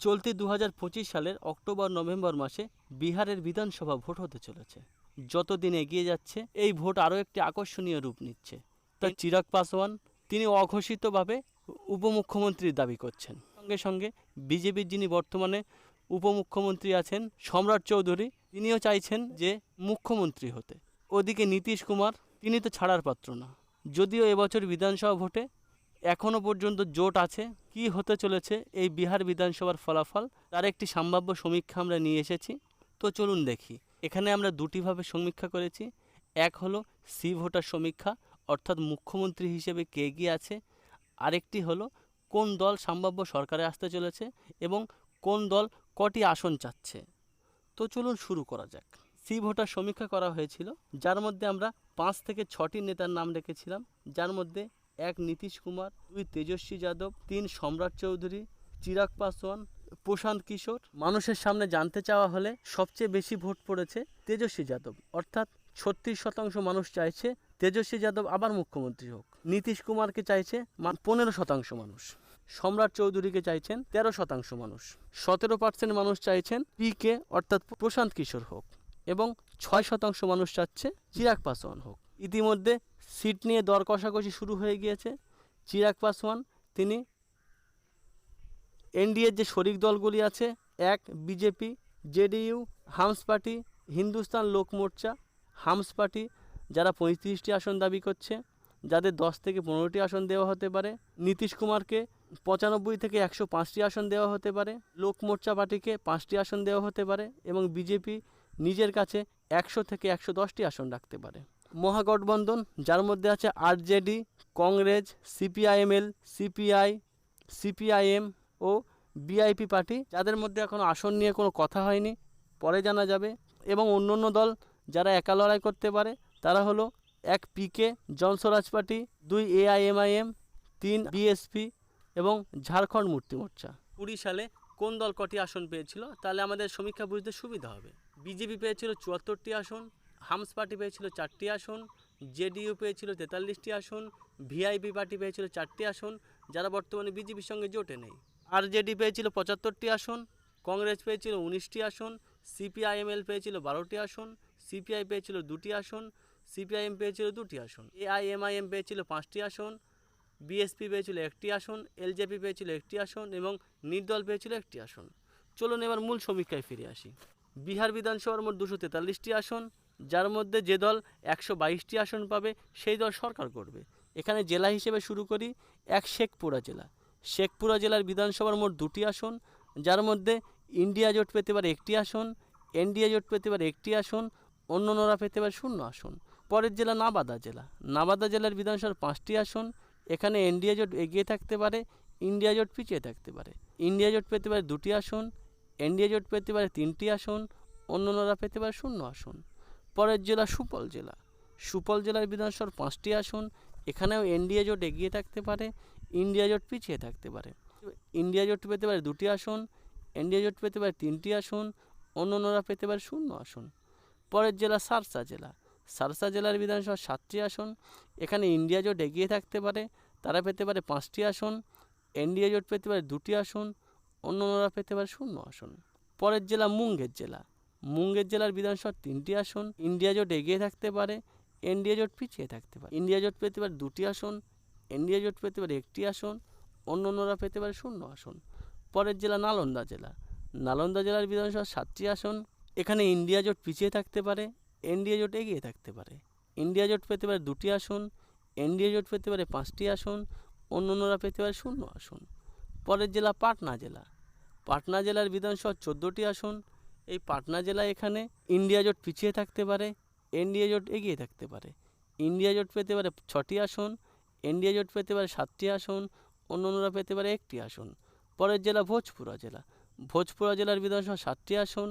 চলতি দু হাজার পঁচিশ সালের অক্টোবর নভেম্বর মাসে বিহারের বিধানসভা ভোট হতে চলেছে। যতদিন এগিয়ে যাচ্ছে, এই ভোট আরও একটি আকর্ষণীয় রূপ নিচ্ছে। তাই চিরাগ পাসওয়ান, তিনি অঘোষিতভাবে উপমুখ্যমন্ত্রীর দাবি করছেন। সঙ্গে সঙ্গে বিজেপির যিনি বর্তমানে উপমুখ্যমন্ত্রী আছেন, সম্রাট চৌধুরী, তিনিও চাইছেন যে মুখ্যমন্ত্রী হতে। ওদিকে নীতিশ কুমার, তিনি তো ছাড়ার পাত্র না। যদিও এবছর বিধানসভা ভোটে এখনও পর্যন্ত জোট আছে। কি হতে চলেছে এই বিহার বিধানসভার ফলাফল, তার একটি সম্ভাব্য সমীক্ষা আমরা নিয়ে এসেছি। তো চলুন দেখি। এখানে আমরা দুটিভাবে সমীক্ষা করেছি। এক হলো সি ভোটার সমীক্ষা, অর্থাৎ মুখ্যমন্ত্রী হিসেবে কে এগিয়ে আছে। আরেকটি হলো কোন দল সম্ভাব্য সরকারে আসতে চলেছে এবং কোন দল কটি আসন চাচ্ছে। তো চলুন শুরু করা যাক। সি ভোটার সমীক্ষা করা হয়েছিল, যার মধ্যে আমরা পাঁচ থেকে ছটি নেতার নাম রেখেছিলাম। যার মধ্যে এক নীতিশ কুমার, দুই তেজস্বী যাদব, তিন সম্রাট চৌধুরী, চিরাগ পাসওয়ান, প্রশান্ত কিশোর। মানুষের সামনে জানতে চাওয়া হলে সবচেয়ে বেশি ভোট পড়েছে তেজস্বী যাদব। অর্থাৎ ছত্রিশ শতাংশ মানুষ চাইছে তেজস্বী যাদব আবার মুখ্যমন্ত্রী হোক। নীতিশ কুমারকে চাইছে পনেরো শতাংশ মানুষ। সম্রাট চৌধুরীকে চাইছেন তেরো শতাংশ মানুষ। সতেরো পার্সেন্ট মানুষ চাইছেন পি কে, অর্থাৎ প্রশান্ত কিশোর হোক। এবং ছয় শতাংশ মানুষ চাচ্ছে চিরাগ পাসওয়ান হোক। ইতিমধ্যে সিট নিয়ে দর কষাকষি শুরু হয়ে গিয়েছে। চিরাগ পাসওয়ান, তিনি এনডিএর যে শরিক দলগুলি আছে, এক, BJP, JDU, HAMS party, Hindustan Lok Morcha. HAMS party যারা পঁয়ত্রিশটি আসন দাবি করছে, যাদের দশ থেকে পনেরোটি আসন দেওয়া হতে পারে। নীতিশ কুমারকে পঁচানব্বই থেকে একশো পাঁচটি আসন দেওয়া হতে পারে। লোক মোর্চা পার্টিকে পাঁচটি আসন দেওয়া হতে পারে এবং বিজেপি নিজের কাছে একশো থেকে একশো দশটি আসন রাখতে পারে। মহাগঠবন্ধন, যার মধ্যে আছে RJD, Congress, CPIML, CPI, CPIM ও বিআইপি পার্টি। যাদের মধ্যে এখনও আসন নিয়ে কোনো কথা হয়নি, পরে জানা যাবে। এবং অন্য অন্য দল যারা একা লড়াই করতে পারে, তারা হলো এক পিকে জনস্বরাজ পার্টি, দুই এআইএমআইএম, তিন বিএসপি এবং ঝাড়খণ্ড মুক্তি মোর্চা। কুড়ি সালে কোন দল কটি আসন পেয়েছিল? তাহলে আমাদের সমীক্ষা বুঝতে সুবিধা হবে। বিজেপি পেয়েছিল চুয়াত্তরটি আসন হামস পার্টি পেয়েছিল চারটি আসন, জেডিইউ পেয়েছিল তেতাল্লিশটি আসন, ভিআইপি পার্টি পেয়েছিল চারটি আসন, যারা বর্তমানে বিজেপির সঙ্গে জোটে নেই। আরজেডি পেয়েছিল পঁচাত্তরটি আসন, কংগ্রেস পেয়েছিল উনিশটি আসন, সিপিআইএমএল পেয়েছিল বারোটি আসন, সিপিআই পেয়েছিল দুটি আসন, সিপিআইএম পেয়েছিল দুটি আসন, এআইএমআইএম পেয়েছিল পাঁচটি আসন, বিএসপি পেয়েছিল একটি আসন, এলজেপি পেয়েছিল একটি আসন এবং নির্দল পেয়েছিল একটি আসন। চলুন এবার মূল সমীক্ষায় ফিরে আসি। বিহার বিধানসভার মোট দুশো তেতাল্লিশটি আসন যার মধ্যে যে দল একশো বাইশটি আসন পাবে, সেই দল সরকার করবে। এখানে জেলা হিসেবে শুরু করি, এক শেখপুরা জেলা। শেখপুরা জেলার বিধানসভার মোট দুটি আসন, যার মধ্যে ইন্ডিয়া জোট পেতে পারে একটি আসন, এনডিএ জোট পেতে পারে একটি আসন অন্যান্যরা পেতে পারে শূন্য আসন। পরের জেলা নাবাদা জেলা। নাবাদা জেলার বিধানসভার পাঁচটি আসন, এখানে এনডিএ জোট এগিয়ে থাকতে পারে, ইন্ডিয়া জোট পিছিয়ে থাকতে পারে। ইন্ডিয়া জোট পেতে পারে দুটি আসন, এনডিএ জোট পেতে পারে তিনটি আসন অন্যান্যরা পেতে পারে শূন্য আসন। পরের জেলা সুপল জেলা। সুপল জেলার বিধানসভার পাঁচটি আসন, এখানেও এনডিএ জোট এগিয়ে থাকতে পারে ইন্ডিয়া জোট পিছিয়ে থাকতে পারে। ইন্ডিয়া জোট পেতে পারে দুটি আসন এনডিএ জোট পেতে পারে তিনটি আসন, অন্যান্যরা পেতে পারে শূন্য আসন। পরের জেলা সারসা জেলা। সারসা জেলার বিধানসভার সাতটি আসন, এখানে ইন্ডিয়া জোট এগিয়ে থাকতে পারে, তারা পেতে পারে পাঁচটি আসন এনডিএ জোট পেতে পারে দুটি আসন, অন্যান্যরা পেতে পারে শূন্য আসন। পরের জেলা মুঙ্গের জেলা। মুঙ্গের জেলার বিধানসভার তিনটি আসন, ইন্ডিয়া জোট এগিয়ে থাকতে পারে, এনডিএ জোট পিছিয়ে থাকতে পারে। ইন্ডিয়া জোট পেতে পারে দুটি আসন, এনডিএ জোট পেতে পারে একটি আসন অন্যান্যরা পেতে পারে শূন্য আসন। পরের জেলা নালন্দা জেলা। নালন্দা জেলার বিধানসভার সাতটি আসন, এখানে ইন্ডিয়া জোট পিছিয়ে থাকতে পারে, এনডিএ জোট এগিয়ে থাকতে পারে। ইন্ডিয়া জোট পেতে পারে দুটি আসন, এনডিএ জোট পেতে পারে পাঁচটি আসন অন্যান্যরা পেতে পারে শূন্য আসন। পরের জেলা পাটনা জেলা। পাটনা জেলার বিধানসভার চোদ্দোটি আসন এই পাটনা জেলা এখানে ইন্ডিয়া জোট পিছিয়ে থাকতে পারে এনডিএ জোট এগিয়ে থাকতে পারে। ইন্ডিয়া জোট পেতে পারে ছটি আসন এনডিএ জোট পেতে পারে সাতটি আসন অন্য অন্যান্যরা পেতে পারে একটি আসন। পরের জেলা ভোজপুরা জেলা। ভোজপুরা জেলার বিধানসভা সাতটি আসন,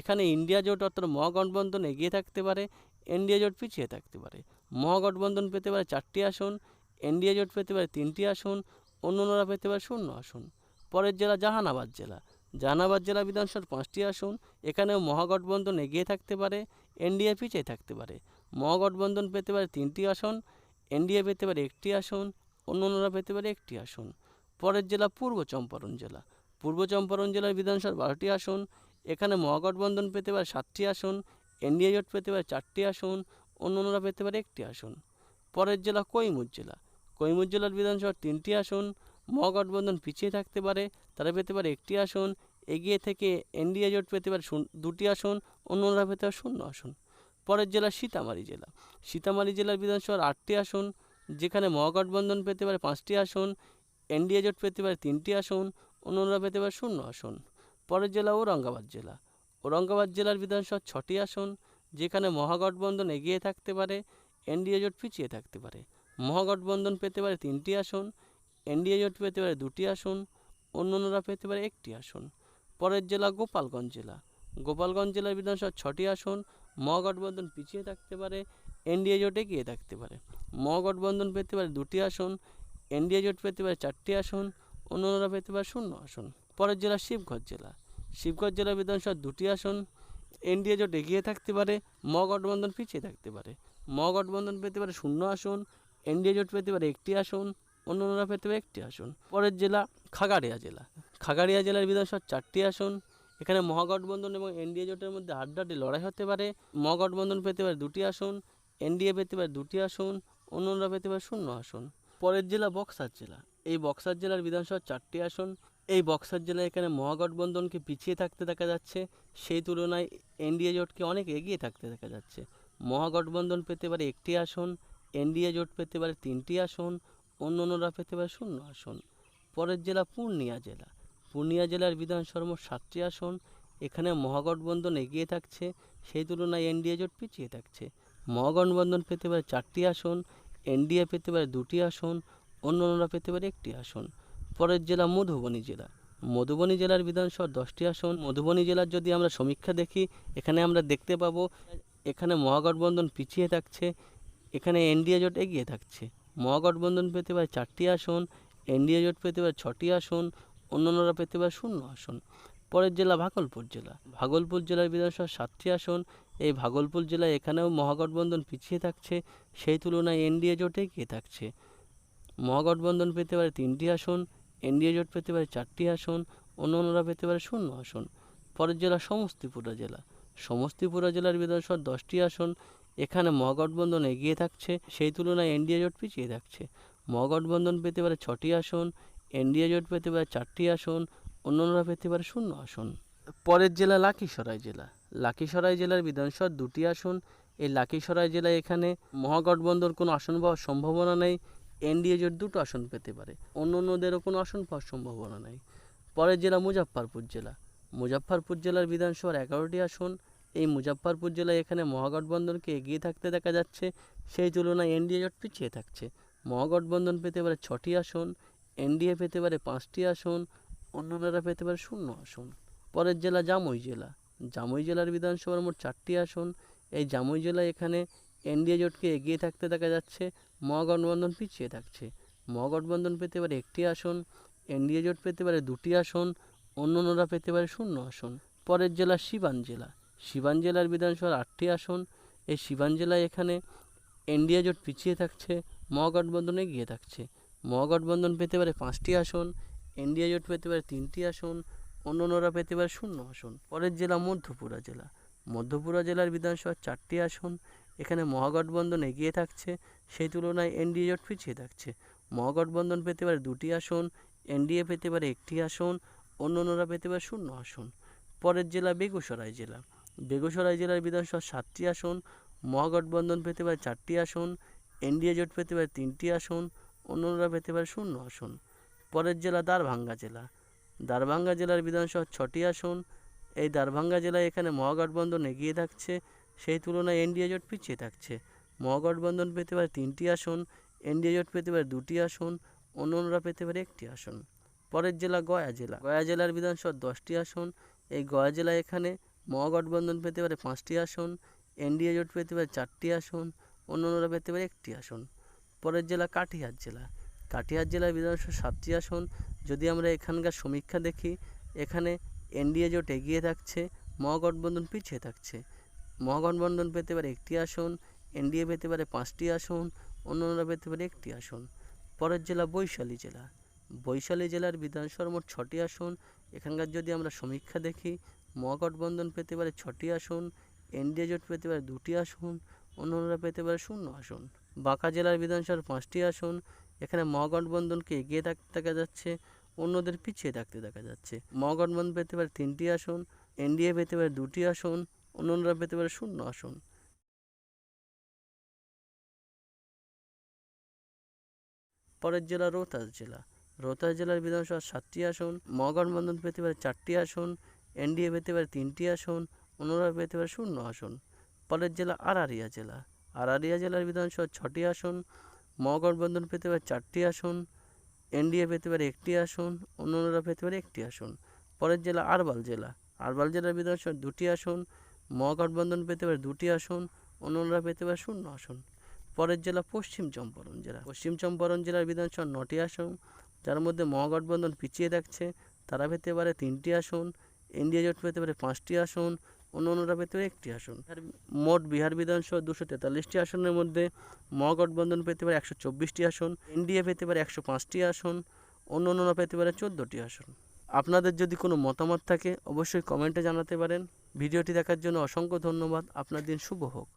এখানে ইন্ডিয়া জোট অর্থাৎ মহাগঠবন্ধন এগিয়ে থাকতে পারে এনডিএ জোট পিছিয়ে থাকতে পারে। মহাগঠবন্ধন পেতে পারে চারটি আসন এনডিএ জোট পেতে পারে তিনটি আসন অন্য অন্যান্যরা পেতে পারে শূন্য আসন। পরের জেলা জাহানাবাদ জেলা। জাহানাবাদ জেলা বিধানসভার পাঁচটি আসন, এখানেও মহাগঠবন্ধন এগিয়ে থাকতে পারে এনডিএ পিছিয়ে থাকতে পারে। মহাগঠবন্ধন পেতে পারে তিনটি আসন এনডিএ পেতে পারে একটি আসন অন্য অন্যান্যরা পেতে পারে একটি আসন। পরের জেলা পূর্ব চম্পারণ জেলা। পূর্ব চম্পারণ জেলার বিধানসভার বারোটি আসন, এখানে মহাগঠবন্ধন পেতে পারে সাতটি আসন, এনডিএ জোট পেতে পারে চারটি আসন অন্য অন্যান্যরা পেতে পারে একটি আসন। পরের জেলা কৈমুর জেলা। কৈমুর জেলার বিধানসভার তিনটি আসন মহাগঠবন্ধন পিছিয়ে থাকতে পারে, তারা পেতে পারে একটি আসন, এগিয়ে থেকে এনডিএ জোট পেতে পারে দুটি আসন, অন্যরা পেতে পারে শূন্য আসন। পরের জেলা সীতামারি জেলা। সীতামারি জেলার বিধানসভার আটটি আসন, যেখানে মহাগঠবন্ধন পেতে পারে পাঁচটি আসন, এনডিএ জোট পেতে পারে তিনটি আসন, অন্যরা পেতে পারে শূন্য আসন। পরের জেলা ঔরঙ্গাবাদ জেলা। ঔরঙ্গাবাদ জেলার বিধানসভার ছটি আসন, যেখানে মহাগঠবন্ধন এগিয়ে থাকতে পারে, এনডিএ জোট পিছিয়ে থাকতে পারে। মহাগঠবন্ধন পেতে পারে তিনটি আসন এনডিএ জোট পেতে পারে দুটি আসন, অন্যান্যরা পেতে পারে একটি আসন। পরের জেলা গোপালগঞ্জ জেলা। গোপালগঞ্জ জেলার বিধানসভার ছটি আসন মহাগঠবন্ধন পিছিয়ে থাকতে পারে, এনডিএ জোট এগিয়ে থাকতে পারে। মহাগঠবন্ধন পেতে পারে দুটি আসন, এনডিএ জোট পেতে পারে চারটি আসন, অন্যান্যরা পেতে পারে শূন্য আসন। পরের জেলা শিবগঞ্জ জেলা। শিবগঞ্জ জেলা বিধানসভার দুটি আসন, এনডিএ জোট এগিয়ে থাকতে পারে মহাগঠবন্ধন পিছিয়ে থাকতে পারে। মহাগঠবন্ধন পেতে পারে শূন্য আসন, এনডিএ জোট পেতে পারে একটি আসন অন্যান্যরা পেতে পারে একটি আসন। পরের জেলা খাগাড়িয়া জেলা। খাগাড়িয়া জেলার বিধানসভার চারটি আসন। এখানে মহাগঠবন্ধন এবং এনডিএ জোটের মধ্যে হাড্ডাহাড্ডি লড়াই হতে পারে। মহাগঠবন্ধন পেতে পারে দুটি আসন, এনডিএ পেতে পারে দুটি আসন, অন্যরা পেতে পারে শূন্য আসন। পরের জেলা বক্সার জেলা। এই বক্সার জেলার বিধানসভার চারটি আসন। এই বক্সার জেলায় এখানে মহাগঠবন্ধনকে পিছিয়ে থাকতে দেখা যাচ্ছে। সেই তুলনায় এনডিএ জোটকে অনেক এগিয়ে থাকতে দেখা যাচ্ছে। মহাগঠবন্ধন পেতে পারে একটি আসন, এনডিএ জোট পেতে পারে তিনটি আসন অন্য অন্যরা পেতে পারে শূন্য আসন। পরের জেলা পূর্ণিয়া জেলা। পূর্ণিয়া জেলার বিধানসভার মোট সাতটি আসন। এখানে মহাগঠবন্ধন এগিয়ে থাকছে, সেই তুলনায় এনডিএ জোট পিছিয়ে থাকছে। মহাগঠবন্ধন পেতে পারে চারটি আসন, এনডিএ পেতে পারে দুটি আসন অন্য অন্যান্যরা পেতে পারে একটি আসন। পরের জেলা মধুবনী জেলা। মধুবনী জেলার বিধানসভার দশটি আসন। মধুবনী জেলার যদি আমরা সমীক্ষা দেখি, এখানে আমরা দেখতে পাবো, এখানে মহাগঠবন্ধন পিছিয়ে থাকছে, এখানে এনডিএ জোট এগিয়ে থাকছে। মহাগঠবন্ধন পেতে পারে চারটি আসন, এনডিএ জোট পেতে পারে ছটি আসন, অন্যান্যরা পেতে পারে শূন্য আসন। পরের জেলা ভাগলপুর জেলা। ভাগলপুর জেলার বিধানসভার সাতটি আসন। এই ভাগলপুর জেলায় এখানেও মহাগঠবন্ধন পিছিয়ে থাকছে, সেই তুলনায় এনডিএ জোট এগিয়ে থাকছে। মহাগঠবন্ধন পেতে পারে তিনটি আসন, এনডিএ জোট পেতে পারে চারটি আসন, অন্যান্যরা পেতে পারে শূন্য আসন। পরের জেলা সমস্তিপুরা জেলা। সমস্তিপুরা জেলার বিধানসভার দশটি আসন এখানে মহাগঠবন্ধন এগিয়ে থাকছে, সেই তুলনায় এনডিএ জোট পিছিয়ে থাকছে। মহাগঠবন্ধন পেতে পারে ছটি আসন, এনডিএ জোট পেতে পারে চারটি আসন অন্যান্যরা পেতে পারে শূন্য আসন। পরের জেলা লাকিসরাই জেলা। লাকিসরাই জেলার বিধানসভার দুটি আসন। এই লাকিসরাই জেলায় এখানে মহাগঠবন্ধন কোনো আসন পাওয়ার সম্ভাবনা নেই, এনডিএ জোট দুটো আসন পেতে পারে। অন্য অন্যদেরও কোনো আসন পাওয়ার সম্ভাবনা নেই। পরের জেলা মুজাফফরপুর জেলা। মুজাফফরপুর জেলার বিধানসভার এগারোটি আসন এই মুজাফফরপুর জেলায় এখানে মহাগঠবন্ধনকে এগিয়ে থাকতে দেখা যাচ্ছে। সেই তুলনায় এনডিএ জোট পিছিয়ে থাকছে। মহাগঠবন্ধন পেতে পারে ছটি আসন, এনডিএ পেতে পারে পাঁচটি আসন, অন্যান্যরা পেতে পারে শূন্য আসন। পরের জেলা জামুই জেলা। জামুই জেলার বিধানসভার মোট চারটি আসন। এই জামুই জেলায় এখানে এনডিএ জোটকে এগিয়ে থাকতে দেখা যাচ্ছে। মহাগঠবন্ধন পিছিয়ে থাকছে। মহাগঠবন্ধন পেতে পারে একটি আসন, এনডিএ জোট পেতে পারে দুটি আসন, অন্যান্যরা পেতে পারে শূন্য আসন। পরের জেলা সিবান জেলা। সিবান জেলার বিধানসভার আটটি আসন। এই সিবান জেলায় এখানে এনডিএ জোট পিছিয়ে থাকছে, মহাগঠবন্ধন এগিয়ে থাকছে। মহাগঠবন্ধন পেতে পারে পাঁচটি আসন, এনডিএ জোট পেতে পারে তিনটি আসন অন্যান্যরা পেতে পারে শূন্য আসন। পরের জেলা মধ্যপুরা জেলা। মধ্যপুরা জেলার বিধানসভার চারটি আসন, এখানে মহাগঠবন্ধন এগিয়ে থাকছে, সেই তুলনায় এনডিএ জোট পিছিয়ে থাকছে। মহাগঠবন্ধন পেতে পারে দুটি আসন, এনডিএ পেতে পারে একটি আসন অন্যান্যরা পেতে পারে শূন্য আসন। পরের জেলা বেগুসরাই জেলা। বেগুসরাই জেলার বিধানসভার সাতটি আসন, মহাগঠবন্ধন পেতে পারে চারটি আসন, এনডিএ জোট পেতে পারে তিনটি আসন, অন্যরা পেতে পারে শূন্য আসন। পরের জেলা দারভাঙ্গা জেলা। দারভাঙ্গা জেলার বিধানসভার ছটি আসন। এই দারভাঙ্গা জেলায় এখানে মহাগঠবন্ধন এগিয়ে থাকছে, সেই তুলনায় এনডিএ জোট পিছিয়ে থাকছে। মহাগঠবন্ধন পেতে পারে তিনটি আসন, এনডিএ জোট পেতে পারে দুটি আসন, অন্যরা পেতে পারে একটি আসন। পরের জেলা গয়া জেলা। গয়া জেলার বিধানসভার দশটি আসন। এই গয়া জেলায় এখানে মহাগঠবন্ধন পেতে পারে পাঁচটি আসন, এনডিএ জোট পেতে পারে চারটি আসন, অন্যান্যরা পেতে পারে একটি আসন। পরের জেলা কাটিহার জেলা। কাটিহার জেলার বিধানসভা সাতটি আসন। যদি আমরা এখানকার সমীক্ষা দেখি, এখানে এনডিএ জোট এগিয়ে থাকছে, মহাগঠবন্ধন পিছিয়ে থাকছে। মহাগঠবন্ধন পেতে পারে একটি আসন, এনডিএ পেতে পারে পাঁচটি আসন, অন্যান্যরা পেতে পারে একটি আসন। পরের জেলা বৈশালী জেলা। বৈশালী জেলার বিধানসভার মোট ছটি আসন। এখানকার যদি আমরা সমীক্ষা দেখি মহাগঠবন্ধন পেতে পারে ছটি আসন, এনডিএ জোট পেতে পারে দুটি আসন, অন্যরা পেতে পারে শূন্য আসন। বাঁকা জেলার বিধানসভার পাঁচটি আসন, এখানে মহাগঠবন্ধনকে এগিয়ে থাকতে দেখা যাচ্ছে, অন্যদের পিছিয়ে থাকতে দেখা যাচ্ছে। মহাগঠবন্ধন পেতে পারে তিনটি আসন, এনডিএ পেতে পারে দুটি আসন, অন্যরা পেতে পারে শূন্য আসন। পরের জেলা রোহতাস জেলা। রোহতাস জেলার বিধানসভার সাতটি আসন, মহাগঠবন্ধন পেতে পারে চারটি আসন এনডিএ পেতে পারে তিনটি আসন অন্যরা পেতে পারে শূন্য আসন। পরের জেলা আরারিয়া জেলা। আরারিয়া জেলার বিধানসভার ছটি আসন, মহাগঠবন্ধন পেতে পারে চারটি আসন, এনডিএ পেতে পারে একটি আসন অন্যরা পেতে পারে একটি আসন। পরের জেলা আরবাল জেলা। আরবাল জেলার বিধানসভার দুটি আসন, মহাগঠবন্ধন পেতে পারে দুটি আসন অন্যরা পেতে পারে শূন্য আসন। পরের জেলা পশ্চিম চম্পারণ জেলা। পশ্চিম চম্পারণ জেলার বিধানসভার নটি আসন, যার মধ্যে মহাগঠবন্ধন পিছিয়ে থাকছে, তারা পেতে পারে তিনটি আসন এনডিএ জোট পেতে পারে পাঁচটি আসন, অন্য অন্যরা পেতে পারে একটি আসন। মোট বিহার বিধানসভা দুশো তেতাল্লিশটি আসনের মধ্যে মহাগঠবন্ধন পেতে পারে একশো চব্বিশটি আসন এনডিএ পেতে পারে একশো পাঁচটি আসন, অন্য অন্যরা পেতে পারে চোদ্দোটি আসন। আপনাদের যদি কোনো মতামত থাকে, অবশ্যই কমেন্টে জানাতে পারেন। ভিডিওটি দেখার জন্য অসংখ্য ধন্যবাদ। আপনার দিন শুভ হোক।